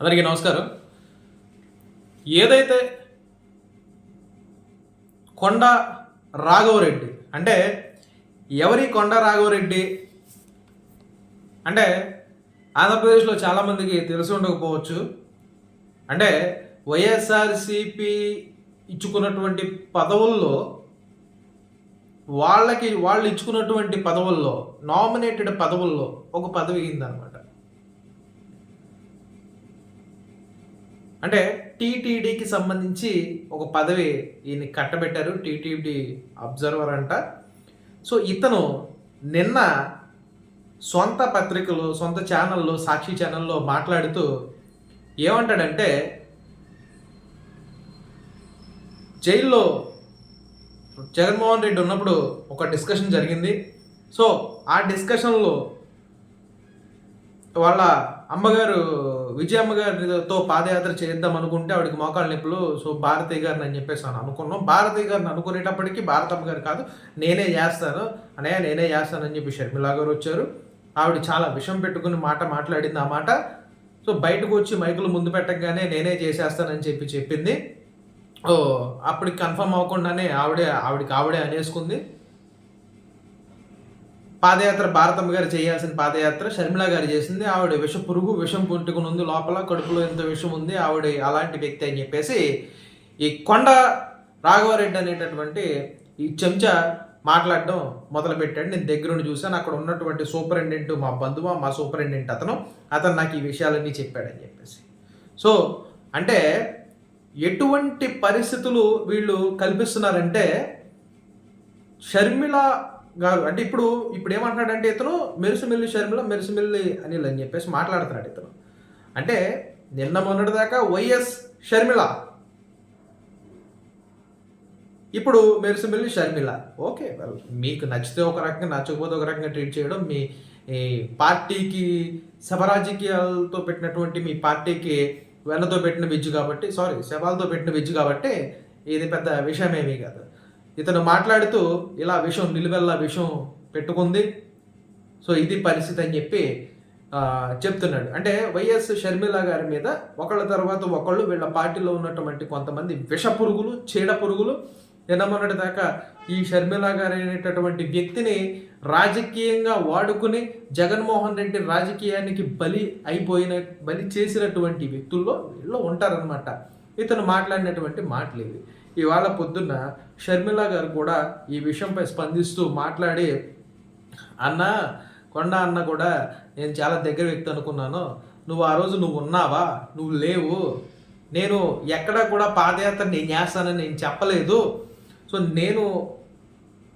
అందరికీ నమస్కారం. ఏదైతే కొండ రాఘవరెడ్డి అంటే ఎవరి కొండ రాఘవరెడ్డి? అంటే ఆంధ్రప్రదేశ్లో చాలామందికి తెలిసి ఉండకపోవచ్చు. అంటే వైఎస్ఆర్సిపి ఇచ్చుకున్నటువంటి పదవుల్లో వాళ్ళకి వాళ్ళు ఇచ్చుకున్నటువంటి పదవుల్లో నామినేటెడ్ పదవుల్లో ఒక పదవి అయిందనమాట అంటే టీటీడీకి సంబంధించి ఒక పదవి ఈయన కట్టబెట్టారు టీటీడీ అబ్జర్వర్ అంట. సో ఇతను నిన్న సొంత పత్రికలు సొంత ఛానల్లో సాక్షి ఛానల్లో మాట్లాడుతూ ఏమంటాడంటే జైల్లో జగన్మోహన్ రెడ్డి ఉన్నప్పుడు ఒక డిస్కషన్ జరిగింది. సో ఆ డిస్కషన్లో వాళ్ళ అమ్మగారు విజయ అమ్మగారితో పాదయాత్ర చేద్దాం అనుకుంటే ఆవిడకి మోకాళ్ళ నొప్పులు సో భారతి గారిని అని చెప్పేసి అని అనుకున్నాం. భారతి గారిని అనుకునేటప్పటికి భారతమ్మ గారు కాదు నేనే చేస్తాను అనే నేనే చేస్తానని చెప్పి షర్మిలా గారు వచ్చారు. ఆవిడ చాలా విషం పెట్టుకుని మాట మాట్లాడింది ఆ మాట. సో బయటకు వచ్చి మైకులు ముందు పెట్టగానే నేనే చేసేస్తానని చెప్పి చెప్పింది. ఓ అప్పటికి కన్ఫర్మ్ అవ్వకుండానే ఆవిడే ఆవిడకి ఆవిడే అనేసుకుంది. పాదయాత్ర భారతమ్మ గారు చేయాల్సిన పాదయాత్ర షర్మిల గారు చేసింది ఆవిడ విష పురుగు విషం పుట్టుకుని ఉంది లోపల కడుపులో ఎంత విషం ఉంది ఆవిడ అలాంటి వ్యక్తి అని చెప్పేసి ఈ కొండ రాఘవరెడ్డి అనేటటువంటి ఈ చెంచా మాట్లాడడం మొదలుపెట్టాడు. నేను దగ్గరుండి చూశాను అక్కడ ఉన్నటువంటి సూపరింటెండెంట్ మా బంధువు మా సూపరింటెండెంట్ అతను అతను నాకు ఈ విషయాలన్నీ చెప్పాడని చెప్పేసి. సో అంటే ఎటువంటి పరిస్థితులు వీళ్ళు కల్పిస్తున్నారంటే షర్మిల గారు. అంటే ఇప్పుడు ఇప్పుడు ఏమంటున్నాడంటే ఇతను మెరుసుమిల్లి షర్మిల మెరుసుమిల్లి అనిల్ అని చెప్పేసి మాట్లాడుతున్నాడు ఇతను. అంటే నిన్న మొన్నటి దాకా వైఎస్ షర్మిల. ఇప్పుడు మెరుసుమిల్లి షర్మిల. ఓకే వెల్ మీకు నచ్చితే ఒక రకంగా నచ్చకపోతే ఒక రకంగా ట్రీట్ చేయడం మీ ఈ పార్టీకి శవరాజకీయాలతో పెట్టినటువంటి మీ పార్టీకి వెన్నతో పెట్టిన విజ్జు కాబట్టి సారీ శవాలతో పెట్టిన విజ్జు కాబట్టి ఇది పెద్ద విషయం ఏమీ కాదు. ఇతను మాట్లాడుతూ ఇలా విషం నిలువెల్లా విషం పెట్టుకుంది. సో ఇది పరిస్థితి అని చెప్పి చెప్తున్నాడు. అంటే వైఎస్ షర్మిల గారి మీద ఒకళ్ళ తర్వాత ఒకళ్ళు వీళ్ళ పార్టీలో ఉన్నటువంటి కొంతమంది విష పురుగులు చీడ పురుగులు. నిన్న దాకా ఈ షర్మిల గారు అనేటటువంటి వ్యక్తిని రాజకీయంగా వాడుకుని జగన్మోహన్ రెడ్డి రాజకీయానికి బలి అయిపోయిన బలి చేసినటువంటి వ్యక్తుల్లో వీళ్ళు ఉంటారనమాట ఇతను మాట్లాడినటువంటి మాటలు ఇవి ఇవాళ పొద్దున్న షర్మిల గారు కూడా ఈ విషయంపై స్పందిస్తూ మాట్లాడి అన్న కొండ అన్న కూడా నేను చాలా దగ్గర వ్యక్తి అనుకున్నాను. నువ్వు ఆ రోజు నువ్వు ఉన్నావా? నువ్వు లేవు. నేను ఎక్కడ కూడా పాదయాత్ర నేను చేస్తానని నేను చెప్పలేదు. సో నేను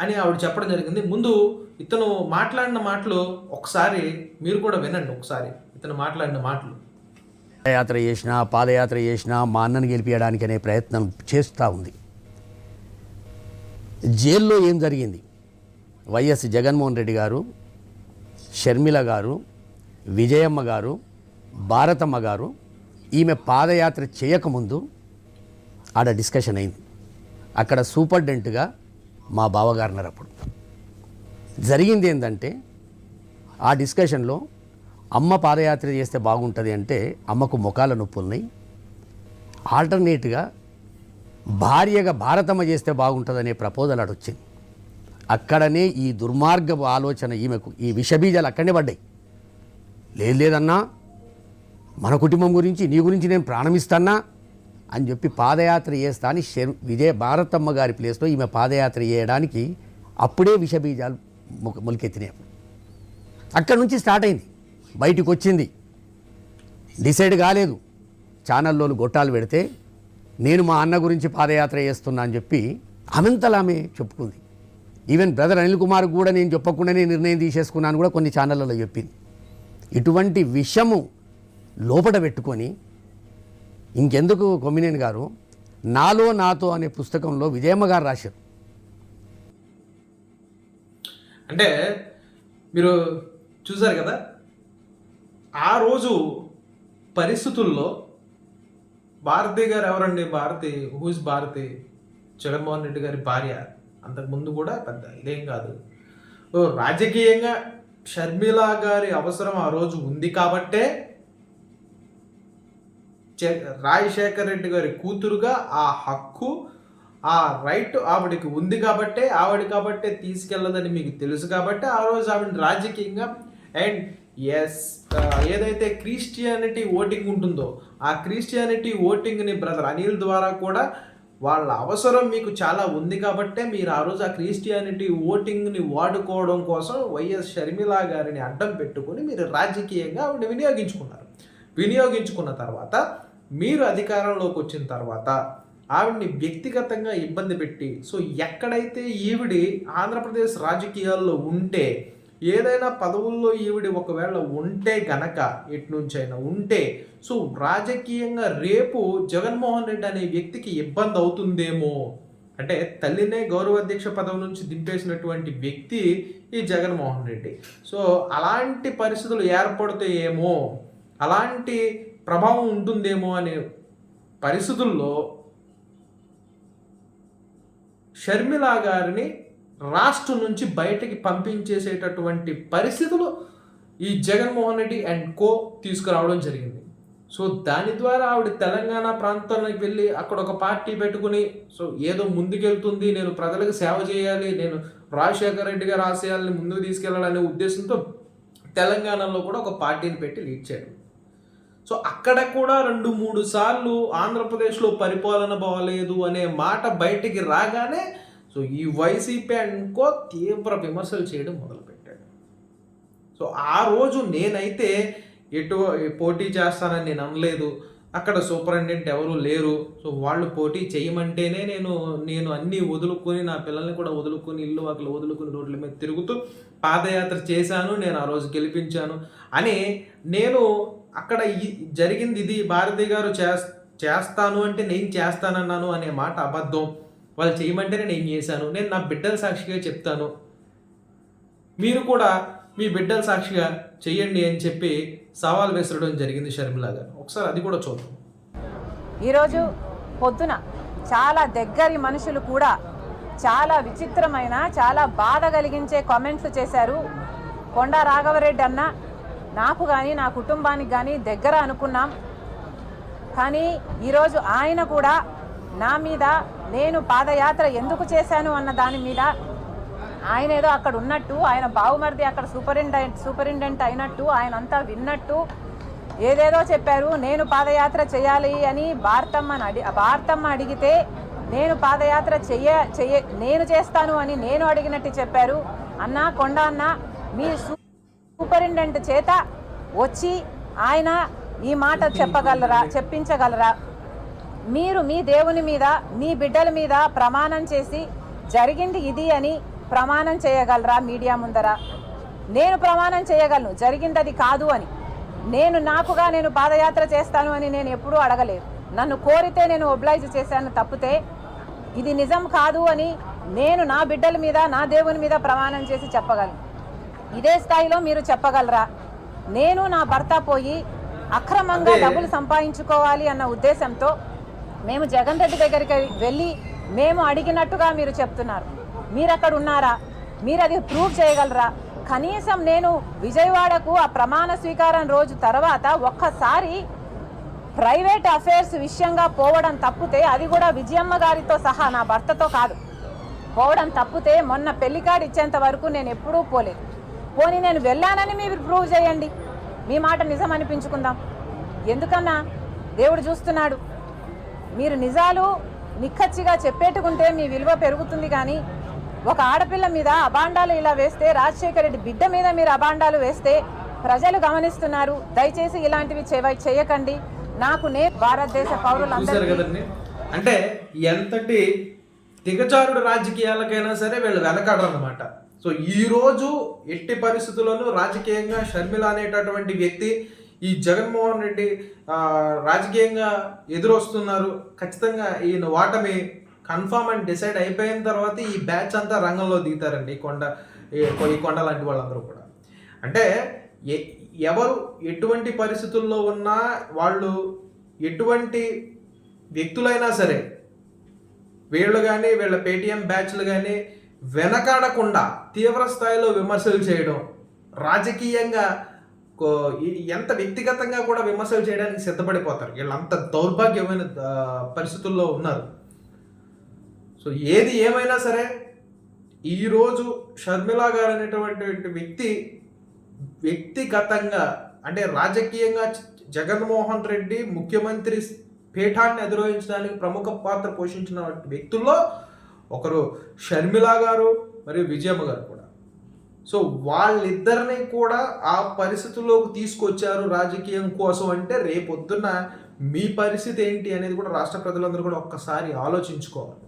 అని ఆవిడ చెప్పడం జరిగింది. ముందు ఇతను మాట్లాడిన మాటలు ఒకసారి మీరు కూడా వినండి ఒకసారి. ఇతను మాట్లాడిన మాటలు. పాదయాత్ర చేసినా పాదయాత్ర చేసినా మా అన్నను గెలిపించడానికి అనే ప్రయత్నం చేస్తూ ఉంది. జైల్లో ఏం జరిగింది? వైఎస్ జగన్మోహన్ రెడ్డి గారు షర్మిల గారు విజయమ్మ గారు భారతమ్మ గారు ఈమె పాదయాత్ర చేయకముందు ఆడ డిస్కషన్ అయింది. అక్కడ సూపర్డెంట్గా మా బావగారున్నారు అప్పుడు. జరిగింది ఏంటంటే ఆ డిస్కషన్లో అమ్మ పాదయాత్ర చేస్తే బాగుంటుంది అంటే అమ్మకు ముఖాల నొప్పులు ఉన్నాయి ఆల్టర్నేట్గా భార్యగా భారతమ్మ చేస్తే బాగుంటుందనే ప్రపోజల్ అటు వచ్చింది. అక్కడనే ఈ దుర్మార్గపు ఆలోచన ఈమెకు ఈ విషబీజాలు అక్కడనే పడ్డాయి. లేదు లేదన్నా మన కుటుంబం గురించి నీ గురించి నేను ప్రాణమిస్తానా అని చెప్పి పాదయాత్ర చేస్తా అని శర్ విజయ భారతమ్మ గారి ప్లేస్లో ఈమె పాదయాత్ర చేయడానికి అప్పుడే విషబీజాలు మొ- మొలకెత్తినాయి. అక్కడ నుంచి స్టార్ట్ అయింది. బయటికి వచ్చింది డిసైడ్ కాలేదు. ఛానల్లో గొట్టాలు పెడితే నేను మా అన్న గురించి పాదయాత్ర చేస్తున్నా అని చెప్పి అనంతలా ఆమె చెప్పుకుంది. ఈవెన్ బ్రదర్ అనిల్ కుమార్ కూడా నేను చెప్పకుండానే నిర్ణయం తీసేసుకున్నాను కూడా కొన్ని ఛానళ్ళలో చెప్పింది. ఇటువంటి విషము లోపట పెట్టుకొని ఇంకెందుకు కొమ్మినేని గారు? నాలో నాతో అనే పుస్తకంలో విజయమ్మ గారు రాశారు. అంటే మీరు చూసారు కదా ఆ రోజు పరిస్థితుల్లో భారతి గారు ఎవరండి? భారతి హూజ్ భారతి? జగన్మోహన్ రెడ్డి గారి భార్య. అంతకుముందు కూడా పెద్ద ఇదేం కాదు. ఓ రాజకీయంగా షర్మిల గారి అవసరం ఆ రోజు ఉంది కాబట్టే చే- రాజశేఖర్ రెడ్డి గారి కూతురుగా ఆ హక్కు ఆ రైట్ ఆవిడకి ఉంది కాబట్టే ఆవిడ కాబట్టే తీసుకెళ్ళదని మీకు తెలుసు కాబట్టి ఆ రోజు ఆవిడ రాజకీయంగా అండ్ ఎస్ ఏదైతే క్రిస్టియానిటీ ఓటింగ్ ఉంటుందో ఆ క్రిస్టియానిటీ ఓటింగ్ని బ్రదర్ అనిల్ ద్వారా కూడా వాళ్ళ అవసరం మీకు చాలా ఉంది కాబట్టే మీరు ఆ రోజు ఆ క్రిస్టియానిటీ ఓటింగ్ని వాడుకోవడం కోసం వైఎస్ షర్మిలా గారిని అడ్డం పెట్టుకొని మీరు రాజకీయంగా ఆవిడ వినియోగించుకున్నారు. వినియోగించుకున్న తర్వాత మీరు అధికారంలోకి వచ్చిన తర్వాత ఆవిడ్ని వ్యక్తిగతంగా ఇబ్బంది పెట్టి సో ఎక్కడైతే ఈవిడి ఆంధ్రప్రదేశ్ రాజకీయాల్లో ఉంటే ఏదైనా పదవుల్లో ఈవిడి ఒకవేళ ఉంటే గనక ఎటు నుంచైనా ఉంటే సో రాజకీయంగా రేపు జగన్మోహన్ రెడ్డి అనే వ్యక్తికి ఇబ్బంది అవుతుందేమో? అంటే తల్లినే గౌరవ అధ్యక్ష పదవి నుంచి దింపేసినటువంటి వ్యక్తి ఈ జగన్మోహన్ రెడ్డి. సో అలాంటి పరిస్థితులు ఏర్పడతాయేమో అలాంటి ప్రభావం ఉంటుందేమో అనే పరిస్థితుల్లో షర్మిలా గారిని రాష్ట్రం నుంచి బయటికి పంపించేసేటటువంటి పరిస్థితులు ఈ జగన్మోహన్ రెడ్డి అండ్ కో తీసుకురావడం జరిగింది. సో దాని ద్వారా ఆవిడ తెలంగాణ ప్రాంతానికి వెళ్ళి అక్కడ ఒక పార్టీ పెట్టుకుని సో ఏదో ముందుకెళ్తుంది నేను ప్రజలకు సేవ చేయాలి నేను రాజశేఖర రెడ్డి రాసేయాలని ముందుకు తీసుకెళ్ళాలనే ఉద్దేశంతో తెలంగాణలో కూడా ఒక పార్టీని పెట్టి లీడ్ చేయడం. సో అక్కడ కూడా రెండు మూడు సార్లు ఆంధ్రప్రదేశ్లో పరిపాలన బాగలేదు అనే మాట బయటికి రాగానే సో ఈ వైసీపీ అనుకో తీవ్ర విమర్శలు చేయడం మొదలుపెట్టాడు. సో ఆ రోజు నేనైతే ఎటు పోటీ చేస్తానని నేను అనలేదు. అక్కడ సూపరింటెండెంట్ ఎవరు లేరు. సో వాళ్ళు పోటీ చేయమంటేనే నేను నేను అన్నీ వదులుకొని నా పిల్లల్ని కూడా వదులుకొని ఇల్లు వాకిలు వదులుకొని రోడ్ల మీద తిరుగుతూ పాదయాత్ర చేశాను. నేను ఆ రోజు గెలిపించాను అని నేను అక్కడ జరిగింది ఇది భారతి గారు చేస్తాను అంటే నేను చేస్తానన్నాను అనే మాట అబద్ధం. వాళ్ళు చేయమంటే నేను చేశాను? నేను నా బిడ్డల సాక్షిగా చెప్తాను. మీరు కూడా మీ బిడ్డల సాక్షిగా చెయ్యండి అని చెప్పి సవాల్ వేసడం జరిగింది షర్మిల గారు. ఒకసారి అది కూడా చూద్దాం. ఈరోజు పొద్దున చాలా దగ్గరి మనుషులు కూడా చాలా విచిత్రమైన చాలా బాధ కలిగించే కామెంట్స్ చేశారు. కొండా రాఘవరెడ్డి అన్న నాకు కానీ నా కుటుంబానికి కానీ దగ్గర అనుకున్నాం. కానీ ఈరోజు ఆయన కూడా నా మీద నేను పాదయాత్ర ఎందుకు చేశాను అన్న దాని మీద ఆయన ఏదో అక్కడ ఉన్నట్టు ఆయన బావుమరిది అక్కడ సూపరింటెండెంట్ సూపరింటెండెంట్ అయినట్టు ఆయన అంతా విన్నట్టు ఏదేదో చెప్పారు నేను పాదయాత్ర చేయాలి అని భారతమ్మని అడి భారతమ్మ అడిగితే నేను పాదయాత్ర చెయ్య చెయ్య నేను చేస్తాను అని నేను అడిగినట్టు చెప్పారు. అన్న కొండ అన్న మీ సూ- సూపరింటెండెంట్ చేత వచ్చి ఆయన ఈ మాట చెప్పగలరా చెప్పించగలరా? మీరు మీ దేవుని మీద మీ బిడ్డల మీద ప్రమాణం చేసి జరిగింది ఇది అని ప్రమాణం చేయగలరా మీడియా ముందర? నేను ప్రమాణం చేయగలను జరిగింది అది కాదు అని. నేను నాకుగా నేను పాదయాత్ర చేస్తాను అని నేను ఎప్పుడూ అడగలేదు. నన్ను కోరితే నేను ఒబ్లైజ్ చేశాను తప్పితే ఇది నిజం కాదు అని నేను నా బిడ్డల మీద నా దేవుని మీద ప్రమాణం చేసి చెప్పగలను. ఇదే స్థాయిలో మీరు చెప్పగలరా? నేను నా భర్త పోయి అక్రమంగా. డబ్బులు సంపాదించుకోవాలి అన్న ఉద్దేశంతో మేము జగన్ రెడ్డి దగ్గరికి వెళ్ళి మేము అడిగినట్టుగా మీరు చెప్తున్నారు. మీరు అక్కడ ఉన్నారా? మీరు అది ప్రూవ్ చేయగలరా? కనీసం నేను విజయవాడకు ఆ ప్రమాణ స్వీకారం రోజు తర్వాత ఒక్కసారి ప్రైవేట్ అఫైర్స్ విషయంగా పోవడం తప్పితే అది కూడా విజయమ్మ గారితో సహా నా భర్తతో కాదు. పోవడం తప్పితే మొన్న పెళ్ళి కార్డు ఇచ్చేంత వరకు నేను ఎప్పుడూ పోలేదు. పోనీ నేను వెళ్ళానని మీరు ప్రూవ్ చేయండి. మీ మాట నిజం అనిపించుకుందాం ఎందుకన్నా? దేవుడు చూస్తున్నాడు. మీరు నిజాలు నిక్కచ్చిగా చెప్పేట్టుకుంటే మీ విలువ పెరుగుతుంది కానీ ఒక ఆడపిల్ల మీద అబాండాలు ఇలా వేస్తే రాజశేఖర రెడ్డి బిడ్డ మీద మీరు అబాండాలు వేస్తే ప్రజలు గమనిస్తున్నారు. దయచేసి ఇలాంటివి చేయకండి. నాకు నే భారతదేశ పౌరులందరూ అంటే ఎంతటి దిగజారుడు రాజకీయాలకైనా సరే వీళ్ళు వెనకాడరు అనమాట సో ఈ రోజు ఎట్టి పరిస్థితుల్లోనూ రాజకీయంగా షర్మిల అనేటటువంటి వ్యక్తి ఈ జగన్మోహన్ రెడ్డి రాజకీయంగా ఎదురొస్తున్నారు. ఖచ్చితంగా ఈయన వాటమి కన్ఫామ్ అండ్ డిసైడ్ అయిపోయిన తర్వాత ఈ బ్యాచ్ అంతా రంగంలో దిగుతారండి ఈ కొండ ఈ- కొండ లాంటి వాళ్ళందరూ కూడా. అంటే ఎ- ఎవరు ఎటువంటి పరిస్థితుల్లో ఉన్నా వాళ్ళు ఎటువంటి వ్యక్తులైనా సరే వీళ్ళు కానీ వీళ్ళ పేటిఎం బ్యాచ్లు కానీ వెనకాడకుండా తీవ్ర స్థాయిలో విమర్శలు చేయడం రాజకీయంగా ఎంత వ్యక్తిగతంగా కూడా విమర్శలు చేయడానికి సిద్ధపడిపోతారు. వీళ్ళు అంత దౌర్భాగ్యమైన పరిస్థితుల్లో ఉన్నారు. సో ఏది ఏమైనా సరే ఈరోజు షర్మిల గారు అనేటువంటి వ్యక్తి వ్యక్తిగతంగా అంటే రాజకీయంగా జగన్మోహన్ రెడ్డి ముఖ్యమంత్రి పీఠాన్ని అధిరోహించడానికి ప్రముఖ పాత్ర పోషించిన వ్యక్తుల్లో ఒకరు షర్మిల గారు మరియు విజయమ్మ గారు కూడా. సో వాళ్ళిద్దరిని కూడా ఆ పరిస్థితుల్లోకి తీసుకొచ్చారు రాజకీయం కోసం అంటే రేపొద్దున మీ పరిస్థితి ఏంటి అనేది కూడా రాష్ట్ర ప్రజలందరూ కూడా ఒక్కసారి ఆలోచించుకోవాలి.